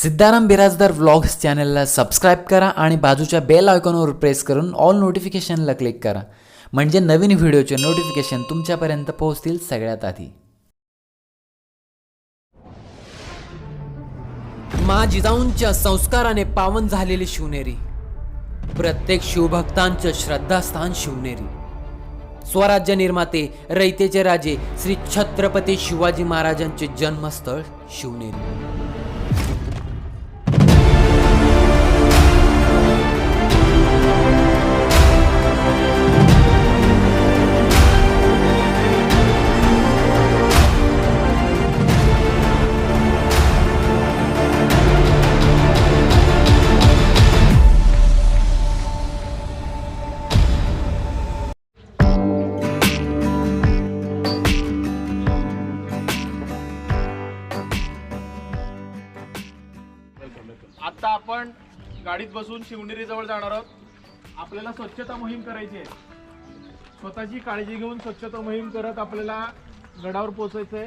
Siddharam Birajdar vlogs चॅनलला subscribe करा आणि बाजूच्या बेल आयकॉनवर प्रेस करून ऑल नोटिफिकेशनला क्लिक करा. म्हणजे नवीन व्हिडिओचे नोटिफिकेशन तुमच्यापर्यंत पोहोचतील सगळ्यात आधी. मा जिजाऊंच्या संस्काराने पावन झालेली शिवनेरी. प्रत्येक शिवभक्तांचं श्रद्धास्थान शिवनेरी. स्वराज्य निर्माते रयतेचे राजे श्री छत्रपती शिवाजी महाराजांचे जन्मस्थळ शिवनेरी. गाडीत बसून शिवनेरी जवळ जाणार आहोत. आपल्याला स्वच्छता मोहीम करायची आहे. स्वतःची काळजी घेऊन स्वच्छता मोहीम करत आपल्याला गडावर पोचायचं आहे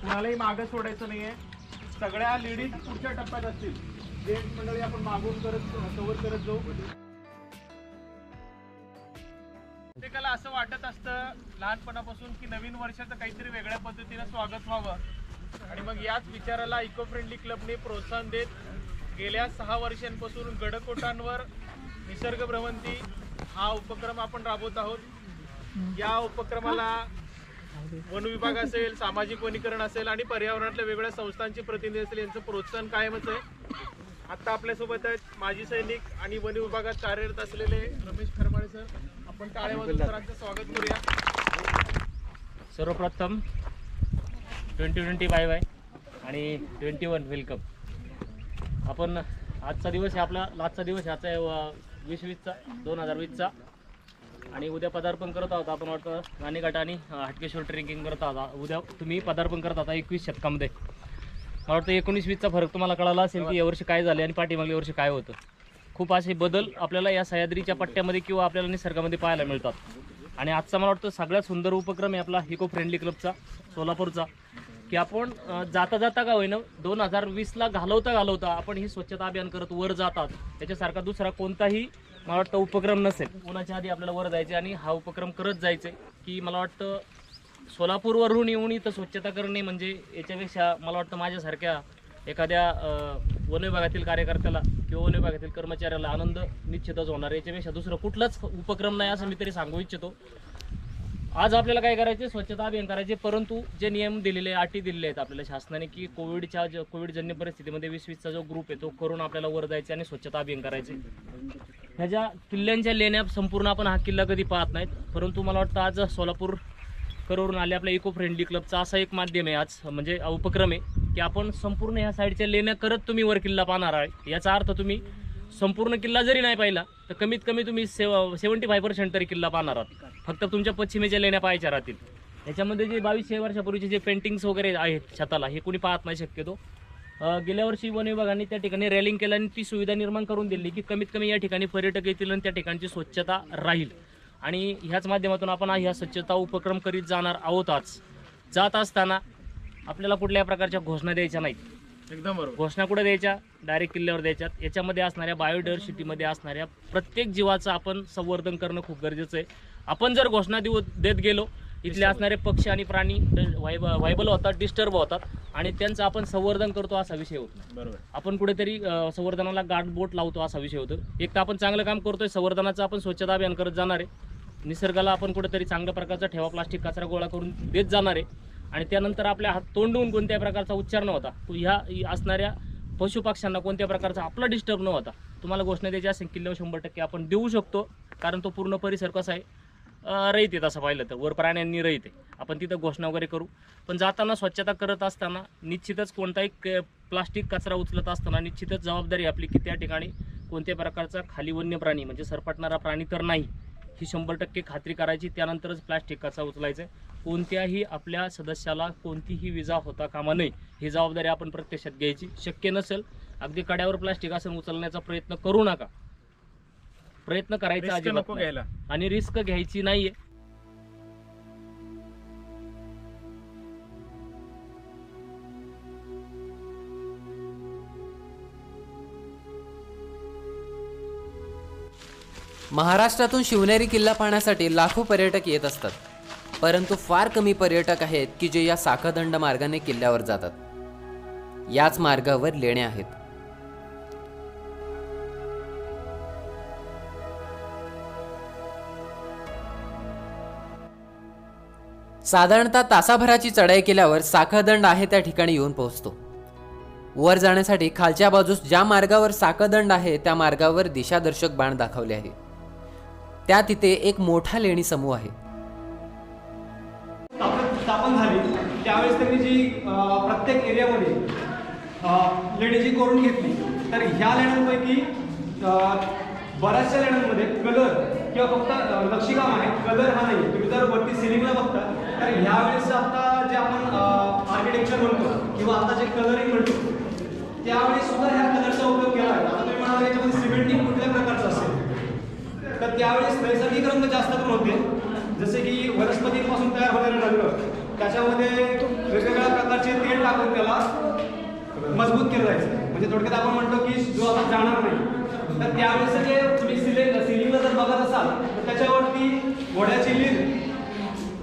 कुणालाही मागं सोडायचं नाहीये. सगळ्या लेडीज पुढच्या टप्प्यात असतील. जेंट्स मंडळी आपण मागून करत कवर करत जाऊ. प्रत्येकाला असं वाटत असतं लहानपणापासून की नवीन वर्षाचं काहीतरी वेगळ्या पद्धतीनं स्वागत व्हावं. आणि मग याच विचाराला इको फ्रेंडली क्लबने प्रोत्साहन देत गेल्या सहा वर्षांपासून गडकोटांवर निसर्ग भ्रमंती हा उपक्रम आपण राबवत आहोत. या उपक्रमाला वन विभाग असेल सामाजिक वनीकरण असेल आणि पर्यावरणातल्या वेगवेगळ्या संस्थांचे प्रतिनिधी असेल यांचं प्रोत्साहन कायमच आहे. आता आपल्यासोबत आहेत माजी सैनिक आणि वन विभागात कार्यरत असलेले रमेश खरमाळे सर. आपण टाळ्या वाजवून सरांचं स्वागत करूया. सर्वप्रथम ट्वेंटी ट्वेंटी बाय बाय आणि ट्वेंटी वन वेलकम. आपण आजचा दिवस आहे आपला आजचा दिवस आहे. आजचा आहे वीस वीसचा दोन हजार वीसचा. आणि उद्या पदार्पण करत आहोत आपण वाटतं. राणीघाट आणि हटकेश्वर ट्रेकिंग करत आहात. उद्या तुम्ही पदार्पण करत आहात एकवीस शतकामध्ये. मला वाटतं एकोणीस वीसचा फरक तुम्हाला कळाला असेल की यावर्षी काय झाले आणि पाठीमागल्या वर्षी काय होतं. खूप असे बदल आपल्याला या सह्याद्रीच्या पट्ट्यामध्ये किंवा आपल्याला निसर्गामध्ये पाहायला मिळतात. आणि आजचा मला वाटतं सगळ्यात सुंदर उपक्रम आहे आपला इको फ्रेंडली क्लबचा सोलापूरचा. की आपण जाता जाता का होईना दोन हजार वीसला घालवता घालवता आपण ही स्वच्छता अभियान करत वर जातात. त्याच्यासारखा दुसरा कोणताही मला वाटतं उपक्रम नसेल. कोणाच्या आधी आपल्याला वर जायचे आणि हा उपक्रम करत जायचे की मला वाटतं सोलापूरवरून येऊन इथं स्वच्छता करणे म्हणजे याच्यापेक्षा मला वाटतं माझ्यासारख्या एखाद्या वन विभागातील कार्यकर्त्याला किंवा वन विभागातील कर्मचाऱ्याला आनंद निश्चितच होणार. याच्यापेक्षा दुसरं कुठलाच उपक्रम नाही असं मी तरी सांगू इच्छितो. आज आपल्याला काय करायचे स्वच्छता अभियान करायचे परंतु जे नियम दिलेले आहे, अटी दिलेले आहेत आपल्याला शासनाने की कोविडच्या ज- कोविडजन्य परिस्थितीमध्ये वीस वीसचा जो ग्रुप आहे तो करून आपल्याला वर जायचे आणि स्वच्छता अभियान करायचे ह्या ज्या किल्ल्यांच्या लेण्या संपूर्ण आपण हा किल्ला कधी पाहत नाहीत. परंतु मला वाटतं आज सोलापूर करून आले आपल्या इको फ्रेंडली क्लबचा असा एक माध्यम आहे आज म्हणजे उपक्रम आहे की आपण संपूर्ण ह्या साईडच्या लेण्या करत तुम्ही वर किल्ला पाहणार आहे. याचा अर्थ तुम्ही संपूर्ण किल्ला जरी नाही पाहिला तर कमीत कमी तुम्ही सेव सेवन्टी फाय पर्सेंट तरी किल्ला पाहणार आहात. फक्त तुमच्या पश्चिमेच्या लेण्या पाहायच्या राहतील. याच्यामध्ये जे बावीसशे वर्षापूर्वीचे जे पेंटिंग्स वगैरे आहेत छताला हे कोणी पाहत नाही शक्यतो. गेल्या वर्षी वन विभागाने त्या ठिकाणी रेलिंग केलं आणि ती सुविधा निर्माण करून दिली की कमीत कमी या ठिकाणी पर्यटक येतील आणि त्या ठिकाणची स्वच्छता राहील. आणि ह्याच माध्यमातून आपण ह्या स्वच्छता उपक्रम करीत जाणार आहोत आज. जात असताना आपल्याला कुठल्याही प्रकारच्या घोषणा द्यायच्या नाहीत. एकदम बरोबर. घोषणा कुठे द्यायच्या? डायरेक्ट किल्ल्यावर द्यायच्यात. याच्यामध्ये असणाऱ्या बायोडायव्हर्सिटीमध्ये असणाऱ्या प्रत्येक जीवाचं आपण संवर्धन करणं खूप गरजेचं आहे. आपण जर घोषणा देऊ देत गेलो इथले असणारे पक्षी आणि प्राणी व्हायबल होतात डिस्टर्ब होतात आणि त्यांचं आपण संवर्धन करतो असा विषय होत बरोबर. आपण कुठेतरी संवर्धनाला गार्ड बोट लावतो असा विषय होतो. एक तर आपण चांगलं काम करतोय संवर्धनाचं आपण स्वच्छता अभियान करत जाणार आहे. निसर्गाला आपण कुठेतरी चांगल्या प्रकारचा ठेवा प्लास्टिक कचरा गोळा करून देत जाणार आहे. आणि त्यानंतर आपल्या हात तोंडून कोणत्याही प्रकारचा उच्चार न होता ह्या असणाऱ्या पशुपक्ष्यांना कोणत्या प्रकारचा आपला डिस्टर्ब न होता तुम्हाला घोषणा द्यायची असेल किल्ल्यावर शंभर टक्के आपण देऊ शकतो. कारण तो पूर्ण परिसर कसा आहे रहिते तसं पाहिलं तर. वर प्राण्यांनी रहिते आहे. आपण तिथं घोषणा वगैरे करू. पण जाताना स्वच्छता करत असताना निश्चितच कोणताही क- प्लास्टिक कचरा उचलत असताना निश्चितच जबाबदारी आपली की त्या ठिकाणी कोणत्या प्रकारचा खाली वन्य प्राणी म्हणजे सरपटणारा प्राणी तर नाही ही शंभर टक्के खात्री करायची. त्यानंतरच प्लास्टिक कचरा उचलायचा आहे. कोणत्याही आपल्या सदस्याला कोणतीही विजा होता कामा नये ही जबाबदारी आपण प्रत्यक्षात घ्यायची. शक्य नसेल अगदी कड्यावर प्लास्टिक असं उचलण्याचा प्रयत्न करू नका. प्रयत्न करायचा अजिबात नको घ्यायला. आणि रिस्क घ्यायची नाहीये. महाराष्ट्रातून शिवनेरी किल्ला पाहण्यासाठी लाखो पर्यटक येत असतात. परंतु फार कमी पर्यटक आहेत की जे या साखदंड मार्गाने किल्ल्यावर जातात. याच मार्गावर लेण्या आहेत. साधारणतः तासाभराची चढाई केल्यावर साखळदंड आहे त्या ठिकाणी येऊन पोहोचतो. वर जाण्यासाठी खालच्या बाजूस ज्या मार्गावर साखळदंड आहे त्या मार्गावर दिशादर्शक बाण दाखवले आहे. त्या तिथे एक मोठा लेणी समूह आहे. स्थापन झाली. त्यावेळेस त्यांनी जी प्रत्येक एरियामध्ये अ, लेणी जी करून घेतली. तर ह्या लेण्यांपैकी बऱ्याचशा लेण्यांमध्ये कलर किंवा फक्त नक्षीकाम आहे. कलर हा नाही तुम्ही जर वरती सिलिंगला बघता तर ह्यावेळेस आता जे आपण आर्किटेक्चर म्हणतो किंवा आता जे कलरिंग म्हणतो त्यावेळेस सुद्धा ह्या कलरचा उपयोग केला आहे आता तुम्ही म्हणाला याच्यामध्ये सिमेंटिंग कुठल्या प्रकारचं असेल? तर त्यावेळेस नैसर्गिक रंग जास्त करून होते. जसे की वनस्पतींपासून तयार होणारे रंग त्याच्यामध्ये वेगवेगळ्या प्रकारचे तेल टाकून त्याला मजबूत केलं जायचं. म्हणजे थोडक्यात आपण म्हणतो की जो आता जाणार नाही. तर त्यावेळेस जे तुम्ही सिलिंग सिलिंगला जर बघत असाल तर त्याच्यावरती घोड्याची लिंग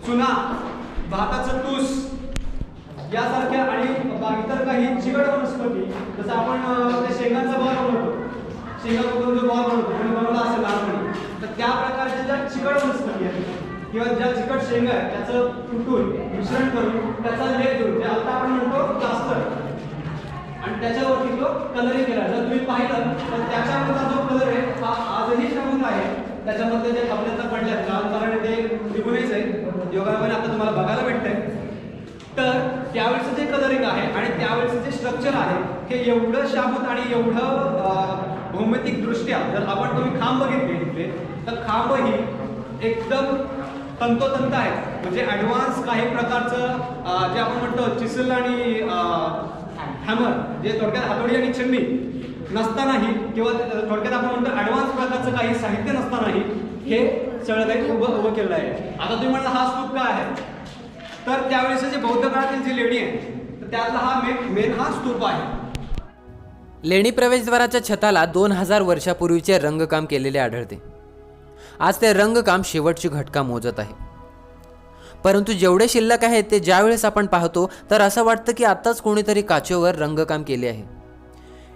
चुना भाताचं तूस यासारख्या आणि इतर काही चिकट वनस्पती जसं आपण त्या शेंगांचा बॉल बनवतो शेंगा जो बॉल बनवतो कोणी बनवला असेल लहानपणी तर त्या प्रकारच्या ज्या चिकट वनस्पती आहेत किंवा ज्या चिकट शेंगा आहेत त्याचं तुटून मिश्रण करून त्याचा लेप देऊन जे आता आपण म्हणतो प्लास्टर. आणि त्याच्यावरती तो कलरिंग केला. जर तुम्ही पाहिलं तर त्याच्यावरचा जो कलर आहे हा आजही शंभर आहे. त्याच्यामध्ये जे कपड्यांचा पडल्यात लहान कलर ते निघूनच आहे योगायोगाने आता तुम्हाला बघायला भेटतंय. तर त्यावेळेचं जे कलरिंग आहे आणि त्यावेळेचं जे स्ट्रक्चर आहे हे एवढं शाबूत आणि एवढं अं, भौमितिक दृष्ट्या जर आपण तुम्ही खांब बघितले तिथले तर खांब ही एकदम तंतोतंत आहेत म्हणजे ॲडव्हान्स काही प्रकारचं जे आपण म्हणतो चिसल आणि हॅमर जे थोडक्यात हातोडी आणि छन्नी नसतानाही किंवा थोडक्यात आपण म्हणतो ॲडव्हान्स प्रकारचं काही साहित्य नसतानाही हे सगळं काही उभं उभं केलं आहे. आता तुम्ही म्हणाल हा स्तूप काय आहे? तर त्यावेळेस जे बौद्ध काळातील जी लेणी आहे तर त्यातला हा मेन मेन हा स्तूप आहे. लेणी प्रवेशद्वाराच्या छताला दोन हजार वर्षापूर्वीचे रंगकाम केलेले आढळते. आज ते रंगकाम शेवटची घटका मोजत आहे. परंतु जेवढे शिल्लक आहे ते ज्यावेळेस आपण पाहतो तर असं वाटतं की आत्ताच कोणीतरी काचेवर रंगकाम केले आहे.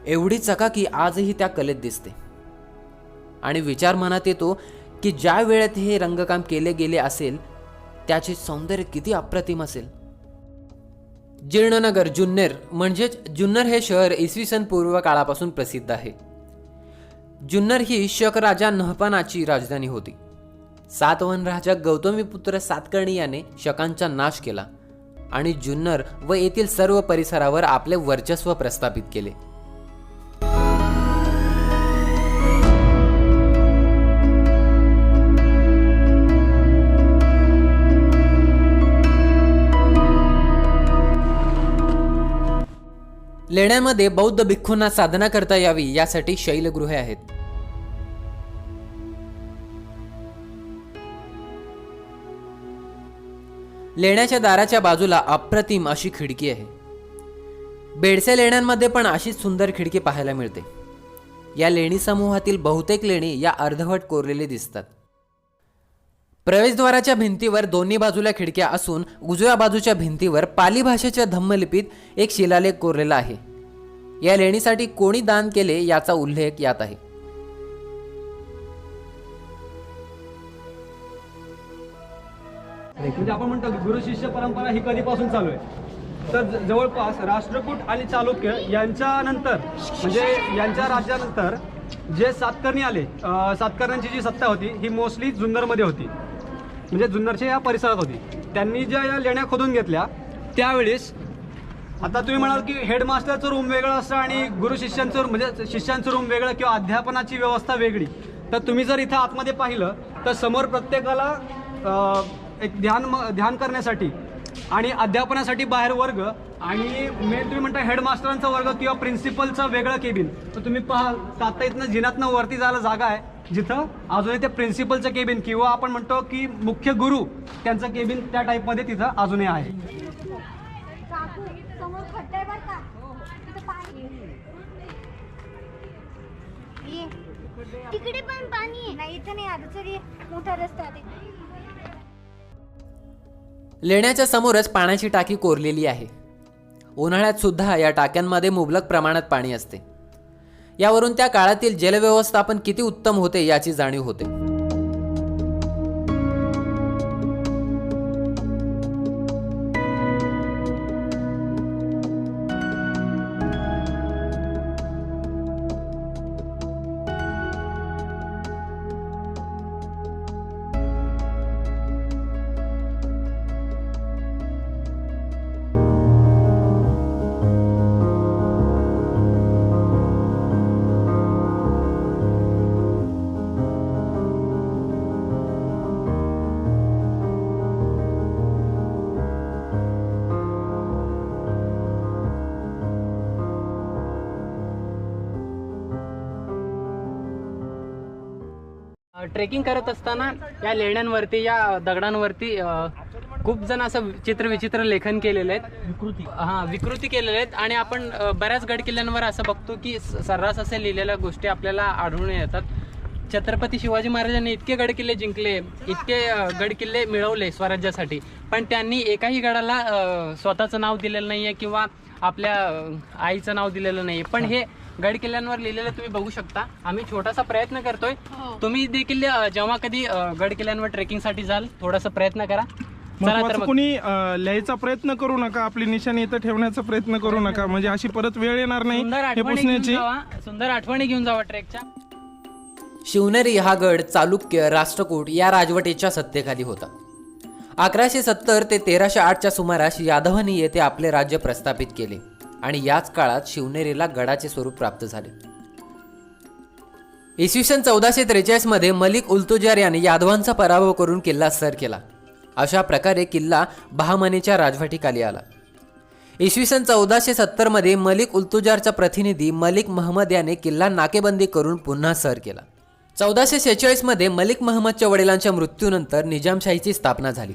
एवढी चकाकी आजही त्या कलेत दिसते. आणि विचार मनात येतो की ज्या वेळेत हे रंगकाम केले गेले असेल त्याचे सौंदर्य किती अप्रतिम असेल. जीर्णनगर जुन्नर म्हणजेच जुन्नर हे शहर इसवी सन पूर्व काळापासून प्रसिद्ध आहे. जुन्नर ही शक राजा नहपानाची राजधानी होती. सातवन राजा गौतमीपुत्र सातकर्णी याने शकांचा नाश केला आणि जुन्नर व येथील सर्व परिसरावर आपले वर्चस्व प्रस्थापित केले. लेण्यांमध्ये बौद्ध भिक्खूंना साधना करता यावी यासाठी शैलगृहे आहेत. लेण्याच्या दाराच्या बाजूला अप्रतिम अशी खिडकी आहे. बेडसे लेण्यांमध्ये पण अशीच सुंदर खिडकी पाहायला मिळते. या लेणी समूहातील बहुतेक लेणी या अर्धवट कोरलेली दिसतात. प्रवेशद्वाराच्या भिंतीवर दोन्ही बाजूला खिडक्या असून उजव्या बाजूच्या भिंतीवर पाली भाषेच्या धम्मलिपीत एक शिलालेख कोरलेला आहे. या लेणीसाठी कोणी दान केले याचा उल्लेख यात आहे. म्हणजे आपण म्हणतो की गुरु शिष्य परंपरा ही कधीपासून चालू आहे? तर जवळपास राष्ट्रकूट आणि चालुक्य यांच्यानंतर म्हणजे यांच्या राज्यानंतर जे सातकर्णी आले सातकर्ण्यांची जी सत्ता होती ही मोस्टली जुन्नरमध्ये होती. म्हणजे जुन्नरच्या या परिसरात होती. त्यांनी ज्या या लेण्या खोदून घेतल्या त्यावेळेस आता तुम्ही म्हणाल की हेडमास्टरचं रूम वेगळं असतं आणि गुरु शिष्यांचं म्हणजे शिष्यांचं रूम वेगळं किंवा अध्यापनाची व्यवस्था वेगळी. तर तुम्ही जर इथं आतमध्ये पाहिलं तर समोर प्रत्येकाला एक ध्यान म- ध्यान करण्यासाठी आणि अध्यापनासाठी बाहेर वर्ग आणि मेन तुम्ही म्हणता हेडमास्टरांचा वर्ग किंवा प्रिन्सिपलचा वेगळं केबिन तर तुम्ही पहा आता इथनं जिन्यातनं वरती जायला जागा आहे. जिथं अजूनही ते प्रिन्सिपलचं केबिन किंवा आपण म्हणतो की मुख्य गुरु त्यांचं केबिन त्या टाईपमध्ये तिथं अजूनही आहे. तिकडे पण पाणी आहे. नाही इथं नाही आता तरी मोठा रस्ता आहे. लेण्याच्या समोरच पाण्याची टाकी कोरलेली आहे. उन्हाळ्यात सुद्धा या टाक्यांमध्ये मुबलक प्रमाणात पाणी असते. यावरून त्या काळातील जलव्यवस्थापन किती उत्तम होते याची जाणीव होते. ट्रेकिंग करत असताना या लेण्यांवरती या दगडांवरती खूप जण असं चित्र विचित्र लेखन केलेले आहेत. विकृती. हां विकृती केलेल्या आहेत आणि आपण बऱ्याच गड किल्ल्यांवर असं बघतो की सर्रास असे लिहिलेल्या गोष्टी आपल्याला आढळून येतात. छत्रपती शिवाजी महाराजांनी इतके गड किल्ले जिंकले इतके अ, गड किल्ले मिळवले स्वराज्यासाठी पण त्यांनी एकाही गडाला स्वतःचं नाव दिलेलं नाही आहे किंवा आपल्या आईचं नाव दिलेलं नाही पण हे गड किल्ल्यांवर लिहिलेलं तुम्ही बघू शकता. आम्ही छोटासा प्रयत्न करतोय. तुम्ही देखील जेव्हा कधी गड किल्ल्यांवर ट्रेकिंगसाठी जाल थोडासा प्रयत्न करा. महत्वाचं कोणी लिहायचा प्रयत्न करू नका आपली निशाणी इथं ठेवण्याचा प्रयत्न करू नका. म्हणजे अशी परत वेळ येणार नाही सुंदर हे आठवणी घेऊन पुसण्याची. जावा. सुंदर आठवणी घेऊन जावा ट्रेकच्या शिवनेरी हा गड चालुक्य राष्ट्रकूट या राजवटीच्या सत्तेखाली होता. अकराशे सत्तर ते तेराशे आठच्या सुमारास यादवांनी येथे आपले राज्य प्रस्थापित केले. आणि याच काळात शिवनेरीला गडाचे स्वरूप प्राप्त झाले. इसवी सन चौदाशे त्रेचाळीसमध्ये मलिक उलतुजार याने यादवांचा पराभव करून किल्ला सर केला. अशा प्रकारे किल्ला बहामनीच्या राजवटीखाली आला. इसवी सन चौदाशे सत्तरमध्ये मलिक उलतुजारचा प्रतिनिधी मलिक महमद याने किल्ला नाकेबंदी करून पुन्हा सर केला. चौदाशे शेहेचाळीसमध्ये मलिक महम्मदच्या वडिलांच्या मृत्यूनंतर निजामशाहीची स्थापना झाली.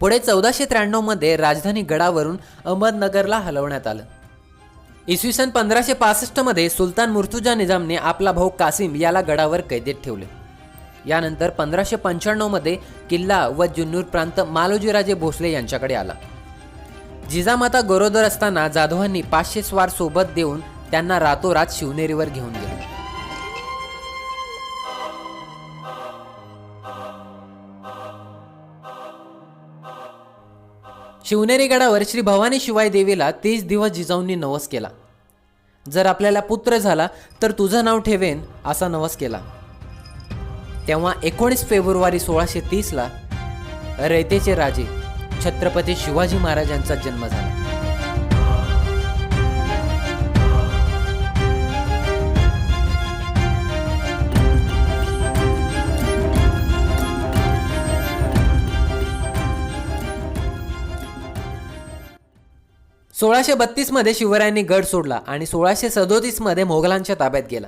पुढे चौदाशे त्र्याण्णवमध्ये राजधानी गडावरून अहमदनगरला हलवण्यात आलं. इसवी सन पंधराशे पासष्टमध्ये सुलतान मुर्तुजा निजामने आपला भाऊ कासिम याला गडावर कैदेत ठेवले. यानंतर पंधराशे पंच्याण्णवमध्ये किल्ला व जुन्नूर प्रांत मालोजीराजे भोसले यांच्याकडे आला. जिजामाता गरोदर असताना जाधवांनी पाचशे स्वार सोबत देऊन त्यांना रातोरात शिवनेरीवर घेऊन गेले. शिवनेरी गडावर श्री भवानी शिवाय देवीला तीस दिवस जिजाऊंनी नवस केला. जर आपल्याला पुत्र झाला तर तुझं नाव ठेवेन असा नवस केला. तेव्हा एकोणीस फेब्रुवारी सोळाशे तीसला रयतेचे राजे छत्रपती शिवाजी महाराजांचा जन्म झाला. सोळाशे बत्तीसमध्ये शिवरायांनी गड सोडला आणि सोळाशे सदोतीसमध्ये मोगलांच्या ताब्यात गेला.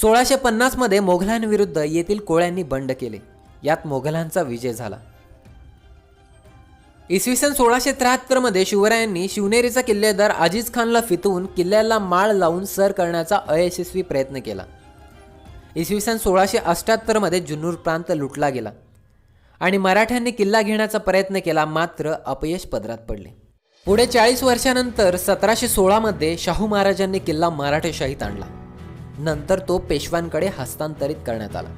सोळाशे पन्नासमध्ये मोगलांविरुद्ध येथील कोळ्यांनी बंड केले. यात मोगलांचा विजय झाला. इसवी सन सोळाशे त्र्याहत्तरमध्ये शिवरायांनी शिवनेरीचा किल्लेदार अजीज खानला फितवून किल्ल्याला माळ लावून सर करण्याचा अयशस्वी प्रयत्न केला. इसवी सन सोळाशे अष्ट्याहत्तरमध्ये जुन्नूर प्रांत लुटला गेला. आणि मराठ्यांनी किल्ला घेण्याचा प्रयत्न केला मात्र अपयश पदरात पडले. पुढे चाळीस वर्षानंतर सतराशे सोळामध्ये शाहू महाराजांनी किल्ला मराठेशाहीत आणला. नंतर तो पेशव्यांकडे हस्तांतरित करण्यात आला.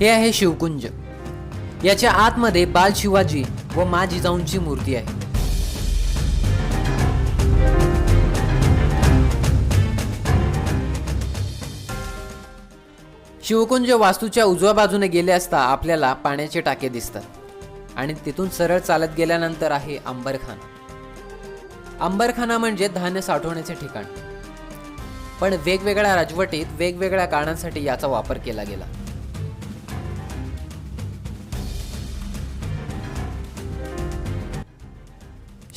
हे आहे शिवकुंज. याच्या आतमध्ये बाल शिवाजी व मा जिजाऊंची मूर्ती आहे. शिवकुंज वास्तूच्या उजव्या बाजूने गेले असता आपल्याला पाण्याचे टाके दिसतात. आणि तिथून सरळ चालत गेल्यानंतर आहे अंबरखाना. अंबरखाना म्हणजे धान्य साठवण्याचे ठिकाण. पण वेगवेगळ्या राजवटीत वेगवेगळ्या कारणांसाठी याचा वापर केला गेला.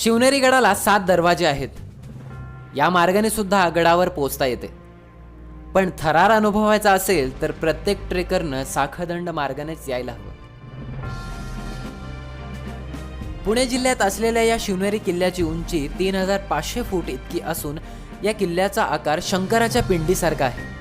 शिवनेरी गडाला सात दरवाजे आहेत. या मार्गाने सुद्धा गडावर पोचता येते. पण थरार अनुभवायचा असेल तर प्रत्येक ट्रेकरनं साखदंड मार्गानेच यायला हवं. पुणे जिल्ह्यात असलेल्या या शिवनेरी किल्ल्याची उंची तीन हजार पाचशे फूट इतकी असून या किल्ल्याचा आकार शंकराच्या पिंडीसारखा आहे.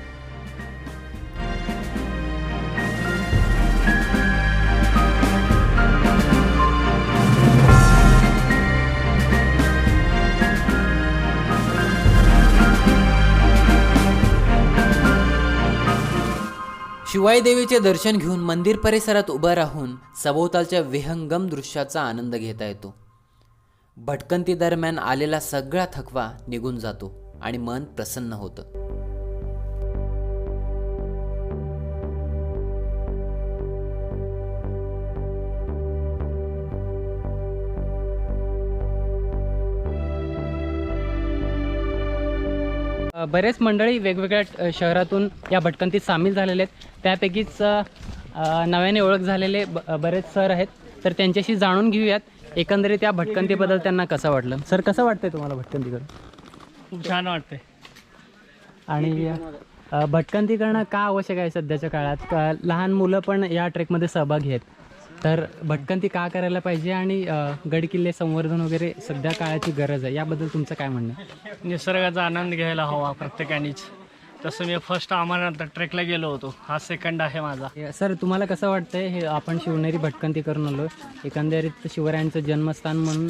शिवाई देवीचे दर्शन घेऊन मंदिर परिसरात उभं राहून सभोवतालच्या विहंगम दृश्याचा आनंद घेता येतो. भटकंती दरम्यान आलेला सगळा थकवा निघून जातो आणि मन प्रसन्न होतं. बरेच मंडळी वेगवेगळ्या शहरातून या भटकंतीत सामील झालेले आहेत. त्यापैकीच नव्याने ओळख झालेले ब- बरेच सर आहेत. तर त्यांच्याशी जाणून घेऊयात एकंदरीत या भटकंतीबद्दल त्यांना कसं वाटलं? सर कसं वाटतंय तुम्हाला भटकंती करून खूप छान वाटतंय. आणि भटकंती करणं का आवश्यक आहे सध्याच्या काळात? लहान मुलं पण या ट्रेकमध्ये सहभागी आहेत. तर भटकंती का करायला पाहिजे आणि अ, गडकिल्ले संवर्धन वगैरे सध्या काळाची गरज आहे याबद्दल तुमचं काय म्हणणं आहे? निसर्गाचा आनंद घ्यायला हवा प्रत्येकानेच. तसं मी फर्स्ट अमरनाथ ट्रेकला गेलो होतो. हा सेकंड आहे माझा. सर तुम्हाला कसं वाटतंय? हे आपण शिवनेरी भटकंती करून आलो एकंदरीत शिवरायांचं जन्मस्थान म्हणून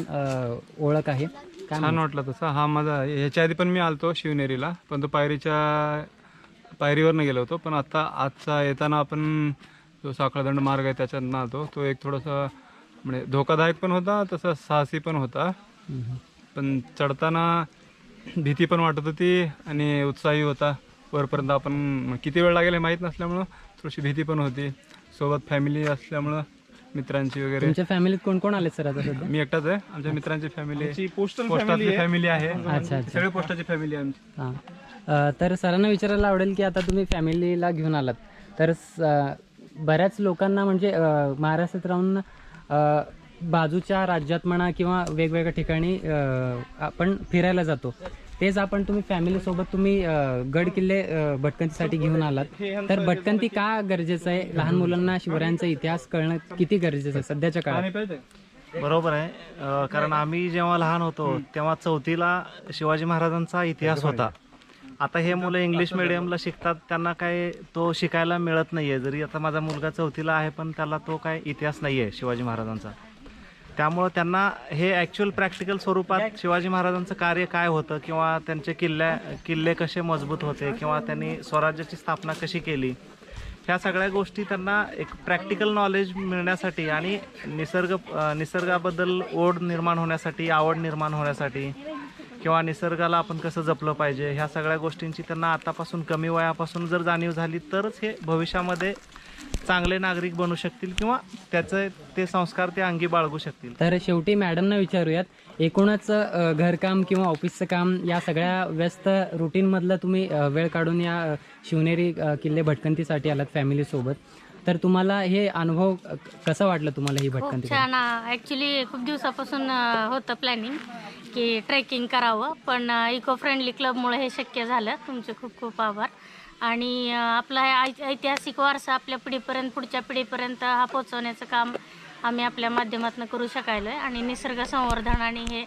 ओळख आहे. छान वाटलं तसं. हा माझा ह्याच्या आधी पण मी आलतो शिवनेरीला पण तो पायरीच्या पायरीवरनं गेलो होतो. पण आता आजचा येताना आपण जो साखळदंड मार्ग आहे त्याच्यातनं आलतो. तो एक थोडासा म्हणजे धोकादायक पण होता तसा साहसी पण होता. पण चढताना भीती पण वाटत होती आणि उत्साही होता. वरपर्यंत आपण किती वेळ लागेल हे माहीत नसल्यामुळं थोडीशी भीती पण होती. सोबत फॅमिली असल्यामुळं मित्रांची वगैरे. तुमच्या फॅमिलीत कोण कोण आले सर आता सध्या? मी एकटाच आहे. आमच्या मित्रांची फॅमिली पोस्टल पोस्टातली फॅमिली आहे. अच्छा सगळे पोस्टाची फॅमिली आहे आमची. हां. तर सरांना विचारायला आवडेल की आता तुम्ही फॅमिलीला घेऊन आलात. तर स- बऱ्याच लोकांना म्हणजे महाराष्ट्रात राहून बाजूच्या राज्यात म्हणा किंवा वेगवेगळ्या ठिकाणी आपण फिरायला जातो. तेच आपण तुम्ही फॅमिलीसोबत तुम्ही गड किल्ले भटकंतीसाठी घेऊन आलात. तर भटकंती का गरजेचं आहे? लहान मुलांना शिवरायांचा इतिहास कळणं किती गरजेचं आहे सध्याच्या काळात? बरोबर आहे. कारण आम्ही जेव्हा लहान होतो तेव्हा चौथीला शिवाजी महाराजांचा इतिहास होता. आता हे मुलं इंग्लिश मिडियमला शिकतात त्यांना काय तो शिकायला मिळत नाहीये. जरी आता माझा मुलगा चौथीला आहे पण त्याला तो काय इतिहास नाहीये शिवाजी महाराजांचा. त्यामुळं त्यांना हे ॲक्च्युअल प्रॅक्टिकल स्वरूपात शिवाजी महाराजांचं कार्य काय होतं किंवा त्यांचे किल्ल्या किल्ले कसे मजबूत होते किंवा त्यांनी स्वराज्याची स्थापना कशी केली ह्या सगळ्या गोष्टी त्यांना एक प्रॅक्टिकल नॉलेज मिळण्यासाठी आणि निसर्ग निसर्गाबद्दल ओढ निर्माण होण्यासाठी आवड निर्माण होण्यासाठी किंवा निसर्गाला आपण कसं जपलं पाहिजे ह्या सगळ्या गोष्टींची त्यांना आतापासून कमी वयापासून जर जाणीव झाली तरच हे भविष्यामध्ये चांगले नागरिक बनू शकतील किंवा त्याचे ते संस्कार ते अंगी बाळगू शकतील. तर शेवटी मॅडमना विचारूयात एकूणच घरकाम किंवा ऑफिसचं काम या सगळ्या व्यस्त रुटीनमधलं तुम्ही वेळ काढून या शिवनेरी किल्ले भटकंतीसाठी आलात फॅमिलीसोबत तर तुम्हाला हे अनुभव कसं वाटलं तुम्हाला ही भटकंती खूप छान ॲक्च्युली खूप दिवसापासून अ, होतं प्लॅनिंग की ट्रेकिंग करावं पण इको फ्रेंडली क्लबमुळे हे शक्य झालं. तुमचे खूप खूप आभार. आणि अ, आपला हा ऐ- ऐतिहासिक वारसा आपल्या पिढीपर्यंत पुढच्या पिढीपर्यंत हा पोचवण्याचं काम आम्ही आपल्या माध्यमातून करू शकायलो आहे आणि निसर्ग संवर्धन आणि हे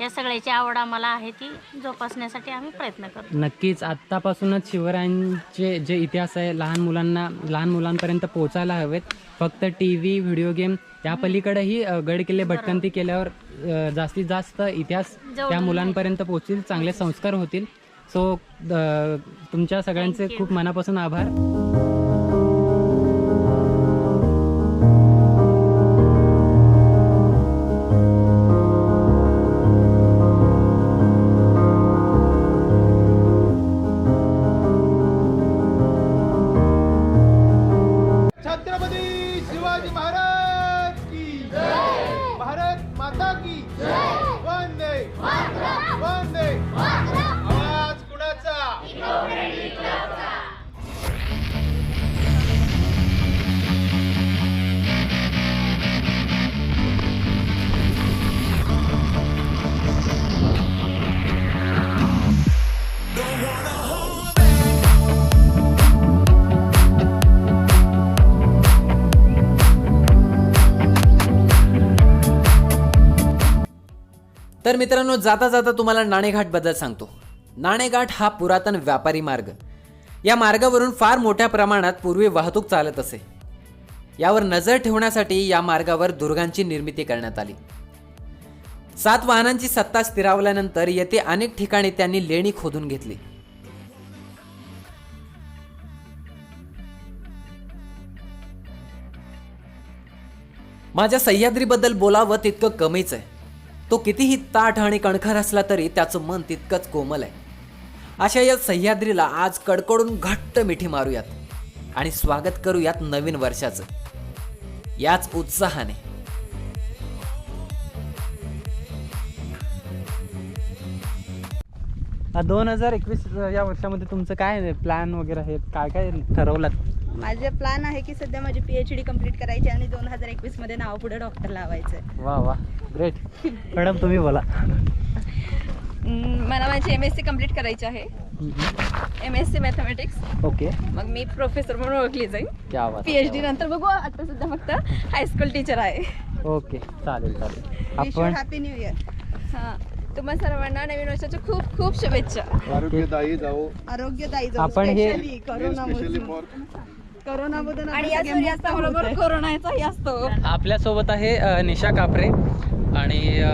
या सगळ्याची आवड आम्हाला आहे ती जोपासण्यासाठी आम्ही प्रयत्न करतो. नक्कीच आत्तापासूनच शिवरायांचे जे इतिहास आहे लहान मुलांना लहान मुलांपर्यंत पोहोचायला हवेत. फक्त टी व्ही व्हिडिओ गेम या पलीकडेही गड किल्ले भटकंती केल्यावर जास्तीत जास्त इतिहास त्या मुलांपर्यंत पोहोचतील चांगले संस्कार होतील. सो तुमच्या सगळ्यांचे खूप मनापासून आभार. तर मित्रांनो जाता जाता तुम्हाला नाणेघाटबद्दल सांगतो. नाणेघाट हा पुरातन व्यापारी मार्ग. या मार्गावरून फार मोठ्या प्रमाणात पूर्वी वाहतूक चालत असे. यावर नजर ठेवण्यासाठी या मार्गावर दुर्गांची निर्मिती करण्यात आली. सात वाहनांची सत्ता स्थिरावल्यानंतर येथे अनेक ठिकाणी त्यांनी लेणी खोदून घेतली. माझ्या सह्याद्रीबद्दल बोलावं तितकं कमीच आहे. तो कितीही ताठ आणि कणखर असला तरी त्याचं मन तितकंच कोमल आहे. अशा या सह्याद्रीला आज कडकडून घट्ट मिठी मारूयात आणि स्वागत करूयात नवीन वर्षाचं. याच उत्साहाने. दोन हजार एकवीस या वर्षामध्ये तुमचं काय प्लॅन वगैरे आहे काय काय ठरवलात माझे प्लॅन आहे की सध्या माझी पी एच डी कंप्लीट करायची आणि दोन हजार एकवीसमध्ये नाव पुढे डॉक्टर लावायचं आहे वा वा. ग्रेट मॅडम तुम्ही बोला. मला माझी एम एस सी कंप्लीट करायची आहे. M S C mathematics okay मग मी प्रोफेसर म्हणून ओळखली जाईल क्या बात पी एच डी नंतर बघू आता सध्या फक्त हायस्कूल टीचर आहे. ओके चालेल चालेल. आपण हॅपी न्यू इयर हां. तुम्हा सर्वांना नवीन वर्षाच्या खूप खूप शुभेच्छा. आरोग्यदायी जाओ आरोग्यदायी आपण हे- करोना फॉर करोना आणि या सूर्यास्ताबरोबर कोरोनाचाही असतो. आपल्यासोबत आहे अ, निशा कापरे. आणि अ,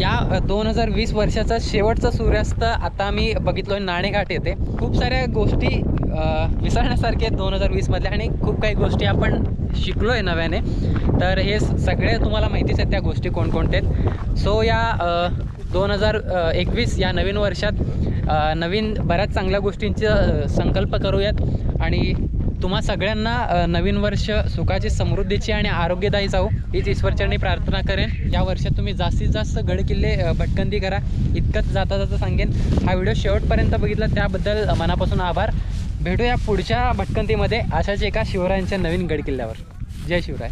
या दोन हजार वीस वर्षाचा शेवटचा सूर्यास्त आता आम्ही बघितलो नाणेघाट येते खूप साऱ्या गोष्टी अ, विसरण्यासारख्या आहेत दोन हजार वीसमधल्या आणि खूप काही गोष्टी आपण शिकलो आहे नव्याने. तर हे स- सगळे तुम्हाला माहितीच आहेत त्या गोष्टी कोणकोणत्या आहेत. सो या दोन हजार एकवीस या नवीन वर्षात नवीन बऱ्याच चांगल्या गोष्टींचे संकल्प करूयात. आणि तुम्हा सगळ्यांना नवीन वर्ष सुखाची समृद्धीची आणि आरोग्यदायी जाऊ हीच ईश्वरचरणी प्रार्थना करेन. या वर्षात तुम्ही जास्तीत जास्त गडकिल्ले भटकंदी भटकंती करा. इतकंच जाता जाता सांगेन. हा व्हिडिओ शेवटपर्यंत बघितला त्याबद्दल मनापासून आभार. भेटूया पुढच्या भटकंतीमध्ये अशाच एका शिवरायांच्या नवीन गडकिल्ल्यावर जय शिवराय.